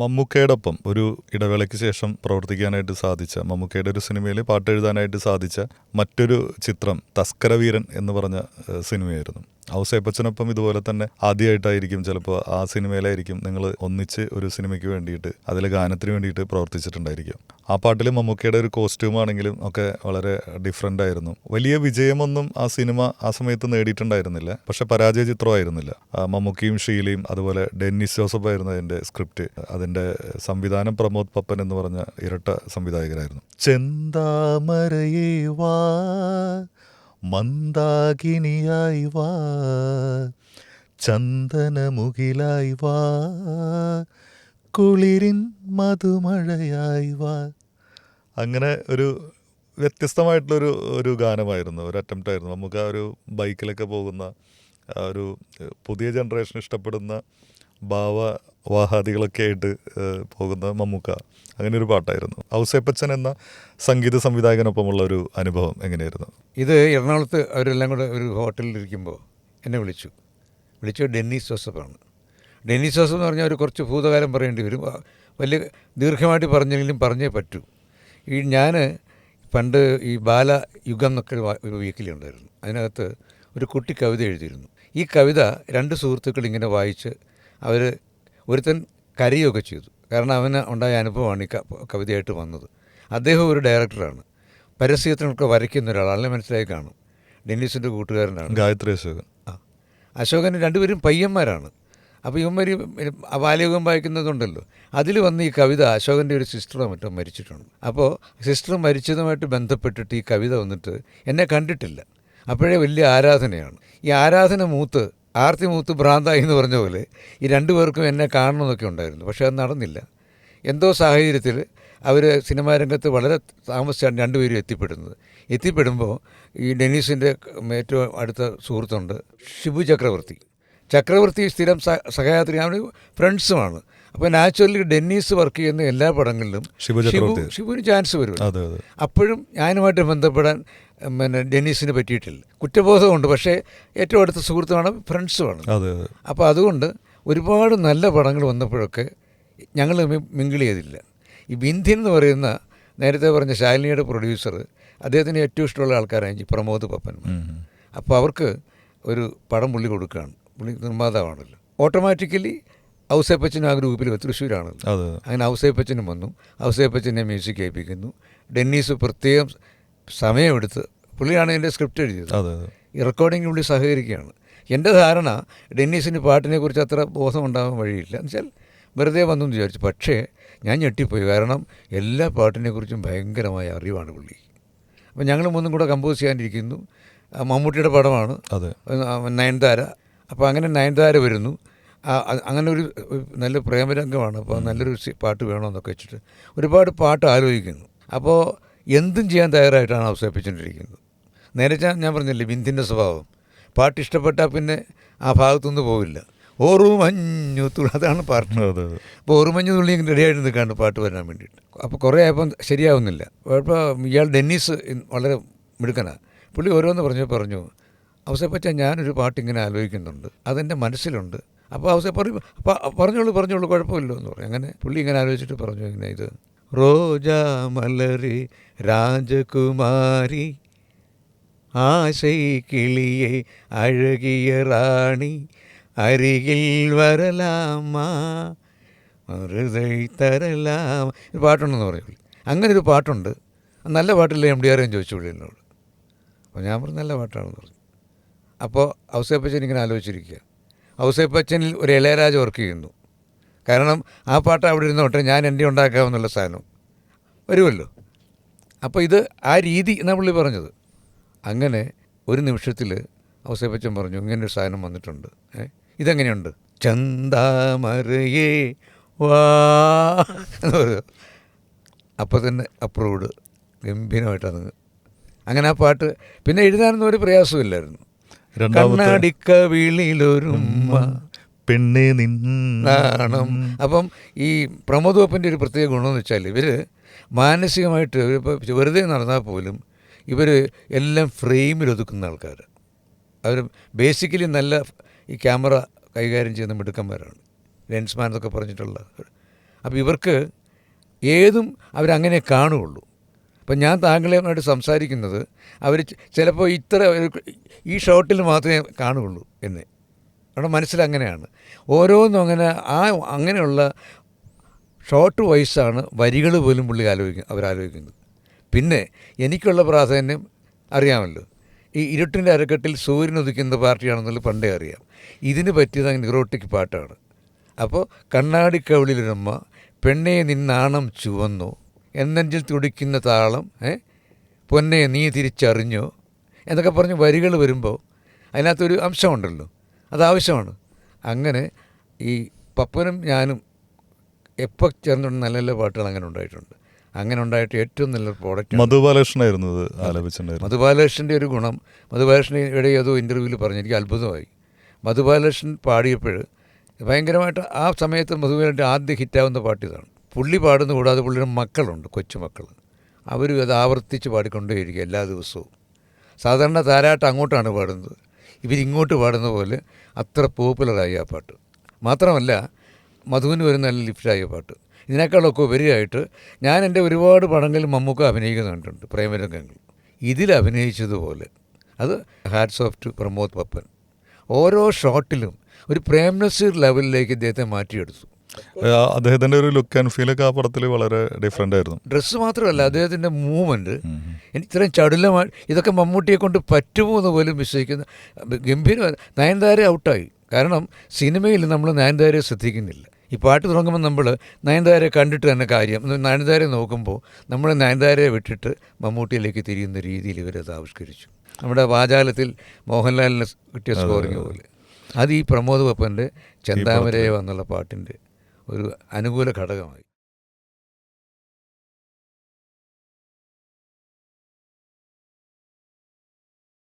മമ്മൂക്കയോടൊപ്പം ഒരു ഇടവേളയ്ക്ക് ശേഷം പ്രവർത്തിക്കാനായിട്ട് സാധിച്ച മമ്മൂക്കയുടെ ഒരു സിനിമയിൽ പാട്ട് എഴുതാനായിട്ട് സാധിച്ച മറ്റൊരു ചിത്രം തസ്കരവീരൻ എന്ന് പറഞ്ഞ സിനിമയായിരുന്നു. ഔസേപ്പച്ചനൊപ്പം ഇതുപോലെ തന്നെ ആദ്യമായിട്ടായിരിക്കും ചിലപ്പോൾ ആ സിനിമയിലായിരിക്കും നിങ്ങൾ ഒന്നിച്ച് ഒരു സിനിമയ്ക്ക് വേണ്ടിയിട്ട് അതിലെ ഗാനത്തിന് വേണ്ടിയിട്ട് പ്രവർത്തിച്ചിട്ടുണ്ടായിരിക്കും. ആ പാട്ടിൽ മമ്മൂക്കയുടെ ഒരു കോസ്റ്റ്യൂം ആണെങ്കിലും ഒക്കെ വളരെ ഡിഫറെന്റ് ആയിരുന്നു. വലിയ വിജയമൊന്നും ആ സിനിമ ആ സമയത്ത് നേടിയിട്ടുണ്ടായിരുന്നില്ല. പക്ഷെ പരാജയ ചിത്രമായിരുന്നില്ല മമ്മൂക്കയും ഷീലയും അതുപോലെ ഡെന്നിസ് ജോസഫ് ആയിരുന്നു അതിന്റെ സ്ക്രിപ്റ്റ് അതിന്റെ സംവിധാനം പ്രമോദ് പപ്പൻ എന്ന് പറഞ്ഞ ഇരട്ട സംവിധായകരായിരുന്നു. ചെന്താമരയേ വാ മന്ദാകിനിയായി വാ ചന്ദനമുകിലായി വാ കുളിരിൻ മധുമഴയായി വാ. അങ്ങനെ ഒരു വ്യത്യസ്തമായിട്ടുള്ളൊരു ഒരു ഗാനമായിരുന്നു ഒരു അറ്റംപ്റ്റ് ആയിരുന്നു നമുക്ക് ആ ഒരു ബൈക്കിലൊക്കെ പോകുന്ന ഒരു പുതിയ ജനറേഷൻ ഇഷ്ടപ്പെടുന്ന ഭാവവാഹാദികളൊക്കെ ആയിട്ട് പോകുന്ന മമ്മൂക്ക. അങ്ങനെ ഒരു പാട്ടായിരുന്നു. ഔസേപ്പച്ചൻ എന്ന സംഗീത സംവിധായകനൊപ്പമുള്ള ഒരു അനുഭവം എങ്ങനെയായിരുന്നു? ഇത് എറണാകുളത്ത് അവരെല്ലാം കൂടെ ഒരു ഹോട്ടലിൽ ഇരിക്കുമ്പോൾ എന്നെ വിളിച്ചു. വിളിച്ചു ഡെന്നീസ് ജോസഫാണ്. ഡെന്നീസ് ജോസഫ് എന്ന് പറഞ്ഞാൽ ഒരു കുറച്ച് ഭൂതകാലം പറയേണ്ടി വരും. വലിയ ദീർഘമായിട്ട് പറഞ്ഞെങ്കിലും പറഞ്ഞേ പറ്റൂ. ഈ ഞാൻ പണ്ട് ഈ ബാല യുഗം എന്നൊക്കെ ഒരു വീക്കിലി ഉണ്ടായിരുന്നു അതിനകത്ത് ഒരു കുട്ടി കവിത എഴുതിയിരുന്നു. ഈ കവിത രണ്ട് സുഹൃത്തുക്കൾ ഇങ്ങനെ വായിച്ച് അവർ ഒരുത്തൻ കരയുകയൊക്കെ ചെയ്തു. കാരണം അവന് ഉണ്ടായ അനുഭവമാണ് ഈ കവിതയായിട്ട് വന്നത്. അദ്ദേഹം ഒരു ഡയറക്ടറാണ്. പരസ്യത്തിനൊക്കെ വരയ്ക്കുന്ന ഒരാളെ മനസ്സിലായി കാണും. ഡെന്നീസിന്റെ കൂട്ടുകാരനാണ്. ഗായത്രി അശോകൻ. ആ. അശോകൻ രണ്ടുപേരും പയ്യന്മാരാണ്. അപ്പോൾ ഇവന്മാർ ബാലയുഗം വായിക്കുന്നതുണ്ടല്ലോ. അതിൽ വന്ന് ഈ കവിത അശോകന്റെ ഒരു സിസ്റ്ററോ മറ്റോ മരിച്ചിട്ടുണ്ട്. അപ്പോൾ സിസ്റ്റർ മരിച്ചതുമായിട്ട് ബന്ധപ്പെട്ടിട്ട് ഈ കവിത വന്നിട്ട് എന്നെ കണ്ടിട്ടില്ല. അപ്പോഴേ വലിയ ആരാധനയാണ്. ഈ ആരാധന മൂത്ത് ആർത്തി മൂത്ത് ഭ്രാന്തായി എന്ന് പറഞ്ഞ പോലെ ഈ രണ്ടു പേർക്കും എന്നെ കാണണമെന്നൊക്കെ ഉണ്ടായിരുന്നു. പക്ഷേ അത് നടന്നില്ല. എന്തോ സാഹചര്യത്തിൽ അവർ സിനിമാ രംഗത്ത് വളരെ താമസിച്ചാണ് രണ്ടുപേരും എത്തിപ്പെടുന്നത്. എത്തിപ്പെടുമ്പോൾ ഈ ഡെനീസിന്റെ ഏറ്റവും അടുത്ത സുഹൃത്തുണ്ട് ഷിബു ചക്രവർത്തി. ചക്രവർത്തി സ്ഥിരം സഹയാത്രി അവന് ഫ്രണ്ട്സുമാണ്. അപ്പോൾ നാച്ചുറലി ഡെന്നീസ് വർക്ക് ചെയ്യുന്ന എല്ലാ പടങ്ങളിലും ഷിബു. ഷിബുവിന് ചാൻസ് വരും. അപ്പോഴും ഞാനുമായിട്ട് ബന്ധപ്പെടാൻ പിന്നെ ഡെന്നീസിന് പറ്റിയിട്ടില്ല. കുറ്റബോധമുണ്ട് പക്ഷേ ഏറ്റവും അടുത്ത സുഹൃത്തുമാണ് ഫ്രണ്ട്സുമാണ്. അപ്പോൾ അതുകൊണ്ട് ഒരുപാട് നല്ല പടങ്ങൾ വന്നപ്പോഴൊക്കെ ഞങ്ങൾ മിങ്കിൾ ചെയ്തില്ല. ഈ ബിന്ധ്യൻ എന്ന് പറയുന്ന നേരത്തെ പറഞ്ഞ ശാലിനിയുടെ പ്രൊഡ്യൂസർ അദ്ദേഹത്തിന് ഏറ്റവും ഇഷ്ടമുള്ള ആൾക്കാരാണ് ഈ പ്രമോദ് പപ്പൻ അപ്പോൾ അവർക്ക് ഒരു പടം പുള്ളി കൊടുക്കുകയാണ്. പുള്ളി നിർമ്മാതാവാണല്ലോ. ഓട്ടോമാറ്റിക്കലി ഔസേപ്പച്ചനും ആ ഗ്രൂപ്പിൽ തൃശ്ശൂരാണല്ലോ. അങ്ങനെ ഔസേപ്പച്ചനും വന്നു. ഔസേപ്പച്ചനെ മ്യൂസിക് കേൾപ്പിക്കുന്നു ഡെന്നീസ് പ്രത്യേകം സമയമെടുത്ത് പുള്ളിയാണ് എന്റെ സ്ക്രിപ്റ്റ് എഴുതിയത്. ഈ റെക്കോർഡിംഗ് പുള്ളി സഹകരിക്കുകയാണ്. എന്റെ ധാരണ ഡെന്നീസിന് പാട്ടിനെ കുറിച്ച് അത്ര ബോധം ഉണ്ടാകാൻ വഴിയില്ല എന്നുവെച്ചാൽ വെറുതെ വന്നു എന്ന് വിചാരിച്ചു. പക്ഷേ ഞാൻ ഞെട്ടിപ്പോയി. കാരണം എല്ലാ പാട്ടിനെക്കുറിച്ചും ഭയങ്കരമായ അറിവാണ് പുള്ളി. അപ്പം ഞങ്ങൾ മൂന്നും കൂടെ കമ്പോസ് ചെയ്യാനിരിക്കുന്നു. മമ്മൂട്ടിയുടെ പടമാണ്. അതെ. നയൻതാര. അപ്പോൾ അങ്ങനെ നയൻതാര വരുന്നു. അങ്ങനെ ഒരു നല്ല പ്രേമരംഗമാണ്. അപ്പോൾ നല്ലൊരു പാട്ട് വേണമെന്നൊക്കെ വെച്ചിട്ട് ഒരുപാട് പാട്ട് ആലോചിക്കുന്നു. അപ്പോൾ എന്തും ചെയ്യാൻ തയ്യാറായിട്ടാണ് അവസാനിപ്പിച്ചുകൊണ്ടിരിക്കുന്നത്. നേരെ ഞാൻ പറഞ്ഞില്ലേ ബിന്ദിന്റെ സ്വഭാവം. പാട്ട് ഇഷ്ടപ്പെട്ടാൽ പിന്നെ ആ ഭാഗത്തുനിന്ന് പോവില്ല. ഓറുമഞ്ഞു തുള്ളി അതാണ് പാട്ട്. അപ്പോൾ ഓറുമഞ്ഞു തുള്ളി റെഡി ആയിട്ട് നിൽക്കാണ്ട് പാട്ട് വരാൻ വേണ്ടിയിട്ട്. അപ്പോൾ കുറേ ആയപ്പം ശരിയാവുന്നില്ല. അപ്പോൾ ഇയാൾ ഡെന്നീസ് വളരെ മിടുക്കനാണ് പുള്ളി ഓരോന്ന് പറഞ്ഞു പറഞ്ഞു അവസരപ്പറ്റ ഞാനൊരു പാട്ട് ഇങ്ങനെ ആലോചിക്കുന്നുണ്ട്. അതെന്റെ മനസ്സിലുണ്ട്. അപ്പോൾ അവസരം പറയും അപ്പോൾ പറഞ്ഞോളൂ പറഞ്ഞോളൂ കുഴപ്പമില്ല എന്ന് പറഞ്ഞു. അങ്ങനെ പുള്ളി ഇങ്ങനെ ആലോചിച്ചിട്ട് പറഞ്ഞു ഇങ്ങനെ ഇത്? റോജാ മലറി രാജകുമാരി ആശൈ കിളിയെ അഴകിയ റാണി അരികിൽ വരലാമാ മറുതൈ തരലാം ഒരു പാട്ടുണ്ടെന്ന് പറയുള്ളൂ അങ്ങനെ ഒരു പാട്ടുണ്ട്. നല്ല പാട്ടില്ലേ എം ഡി ആർ ചോദിച്ചു എന്നോട് അപ്പോൾ ഞാൻ പറഞ്ഞു നല്ല പാട്ടാണെന്ന് പറഞ്ഞു. അപ്പോൾ ഔസേപ്പച്ചൻ ഇങ്ങനെ ആലോചിച്ചിരിക്കുക. ഔസേപ്പച്ചനിൽ ഒരു ഇളയരാജ വർക്ക് ചെയ്യുന്നു. കാരണം ആ പാട്ട് അവിടെ ഇരുന്നോട്ടെ ഞാൻ എന്റെ ഉണ്ടാക്കാമെന്നുള്ള സാധനം. വരുമല്ലോ. അപ്പോൾ ഇത് ആ രീതി എന്നാണ് പുള്ളി പറഞ്ഞത്? അങ്ങനെ ഒരു നിമിഷത്തിൽ ഔസേപ്പച്ചൻ പറഞ്ഞു ഇങ്ങനെ ഒരു സാധനം വന്നിട്ടുണ്ട്. ഏ? ഇതെങ്ങനെയുണ്ട്? ചന്താമരയേ വാ എന്ന് പറഞ്ഞു. അപ്പോൾ തന്നെ അപ്രൂവ്ഡ് ഗംഭീരമായിട്ടാണ്. അങ്ങനെ ആ പാട്ട് പിന്നെ എഴുതാനൊന്നും ഒരു പ്രയാസമില്ലായിരുന്നു രണ്ടാമത്തെ കണ്ണാടിക്കവിളിലൊരുമ്മ പെണ്ണേ നിൻ നാണം. അപ്പം ഈ പ്രമോദ് വപ്പന്റെ ഒരു പ്രത്യേക ഗുണമെന്ന് വെച്ചാൽ ഇവർ മാനസികമായിട്ട് ഇപ്പോൾ വെറുതെ നടന്നാൽ പോലും ഇവർ എല്ലാം ഫ്രെയിമിൽ ഒതുക്കുന്ന ആൾക്കാർ അവർ ബേസിക്കലി നല്ല ഈ ക്യാമറ കൈകാര്യം ചെയ്യുന്ന മിടുക്കന്മാരാണ്. ലെൻസ്മാൻ എന്നൊക്കെ പറഞ്ഞിട്ടുള്ള അപ്പോൾ ഇവർക്ക് ഏതും അവരങ്ങനെ കാണുകയുള്ളൂ. അപ്പം ഞാൻ താങ്കളുമായിട്ട് സംസാരിക്കുന്നത് അവർ ചിലപ്പോൾ ഇത്ര ഈ ഷോട്ടിൽ മാത്രമേ കാണുകയുള്ളൂ എന്നെ. അവിടെ മനസ്സിലങ്ങനെയാണ് ഓരോന്നും അങ്ങനെ ആ അങ്ങനെയുള്ള ഷോർട്ട് വോയിസാണ് വരികൾ പോലും പുള്ളി ആലോചിക്കും അവരാലോചിക്കുന്നത്. പിന്നെ എനിക്കുള്ള പ്രാധാന്യം അറിയാമല്ലോ. ഈ ഇരുട്ടിന്റെ അരക്കെട്ടിൽ സൂര്യൻ ഉദിക്കുന്ന പാർട്ടിയാണെന്നുള്ളത് പണ്ടേ അറിയാം. ഇതിന് പറ്റിയത് നിറോട്ടിക് പാട്ടാണ്. അപ്പോൾ കണ്ണാടിക്കവിളിലൊരമ്മ പെണ്ണെ നിന്നാണം ചുവന്നു. എന്നെഞ്ചിൽ തുടിക്കുന്ന താളം ഏ? പൊന്നെ നീ തിരിച്ചറിഞ്ഞോ. എന്നൊക്കെ പറഞ്ഞ് വരികൾ വരുമ്പോൾ അതിനകത്തൊരു അംശമുണ്ടല്ലോ. അത് ആവശ്യമാണ്. അങ്ങനെ ഈ പപ്പനും ഞാനും എപ്പോൾ ചേർന്നിട്ട് നല്ല നല്ല പാട്ടുകൾ അങ്ങനെ ഉണ്ടായിട്ടുണ്ട്. അങ്ങനെ ഉണ്ടായിട്ട് ഏറ്റവും നല്ല പ്രോഡക്റ്റ് മധു ബാലകൃഷ്ണനായിരുന്നു ഇത് ആലപിച്ചിട്ടുണ്ടായിരുന്നു മധുബാലകൃഷ്ണന്റെ ഒരു ഗുണം. മധുബാലകൃഷ്ണൻ ഇവിടെ ഏതോ ഇന്റർവ്യൂവിൽ പറഞ്ഞു എനിക്ക് അത്ഭുതമായി. മധുബാലകൃഷ്ണൻ പാടിയപ്പോൾ ഭയങ്കരമായിട്ട് ആ സമയത്ത് മധുബാലന്റെ ആദ്യ ഹിറ്റാവുന്ന പാട്ട് ഇതാണ്. പുള്ളി പാടുന്ന കൂടാതെ പുള്ളിയുടെ മക്കളുണ്ട് കൊച്ചുമക്കൾ അവരും അത് ആവർത്തിച്ച് പാടിക്കൊണ്ടേയിരിക്കും എല്ലാ ദിവസവും. സാധാരണ താരാട്ട് അങ്ങോട്ടാണ് പാടുന്നത്. ഇവരിങ്ങോട്ട് പാടുന്ന പോലെ അത്ര പോപ്പുലറായി ആ പാട്ട്. മാത്രമല്ല മധുവിന് ഒരു നല്ല ലിഫ്റ്റായ പാട്ട്. ഇതിനേക്കാളൊക്കെ ഉപരിയായിട്ട് ഞാൻ എന്റെ ഒരുപാട് പടങ്ങളിൽ മമ്മൂക്ക അഭിനയിക്കുന്ന കണ്ടിട്ടുണ്ട് പ്രേമരംഗങ്ങൾ ഇതിൽ അഭിനയിച്ചതുപോലെ. അത് hats off to Pramod Pappan. ഓരോ ഷോട്ടിലും ഒരു പ്രേം നസീർ ലെവലിലേക്ക് ഇദ്ദേഹത്തെ മാറ്റിയെടുത്തു. അദ്ദേഹത്തിന്റെ ഒരു ലുക്ക് ആൻഡ് ഫീൽ ഒക്കെ ആ പടത്തിൽ വളരെ ഡിഫറെന്റ് ആയിരുന്നു. ഡ്രസ്സ് മാത്രമല്ല അദ്ദേഹത്തിന്റെ മൂവ്മെന്റ് എനിക്ക് ഇത്രയും ചടുലമായി ഇതൊക്കെ മമ്മൂട്ടിയെ കൊണ്ട് പറ്റുമോ എന്ന് പോലും വിശ്വസിക്കുന്ന ഗംഭീരമായി. നയൻതാര ഔട്ടായി കാരണം സിനിമയിൽ നമ്മൾ നയൻതാരയെ ശ്രദ്ധിക്കുന്നില്ല. ഈ പാട്ട് തുടങ്ങുമ്പോൾ നമ്മൾ നയൻതാരയെ കണ്ടിട്ട് തന്നെ കാര്യം നയൻതാരെ നയൻതാരയെ നോക്കുമ്പോൾ നമ്മൾ നയൻതാരയെ വിട്ടിട്ട് മമ്മൂട്ടിയിലേക്ക് തിരിയുന്ന രീതിയിൽ ഇവരത് ആവിഷ്കരിച്ചു. നമ്മുടെ വാചാലത്തിൽ മോഹൻലാലിന് കിട്ടിയ സ്കോറിങ് പോലെ. അത് ഈ പ്രമോദ് പപ്പന്റെ ചെന്താമരേവ എന്നുള്ള പാട്ടിന്റെ ഒരു അനുകൂല ഘടകമായി.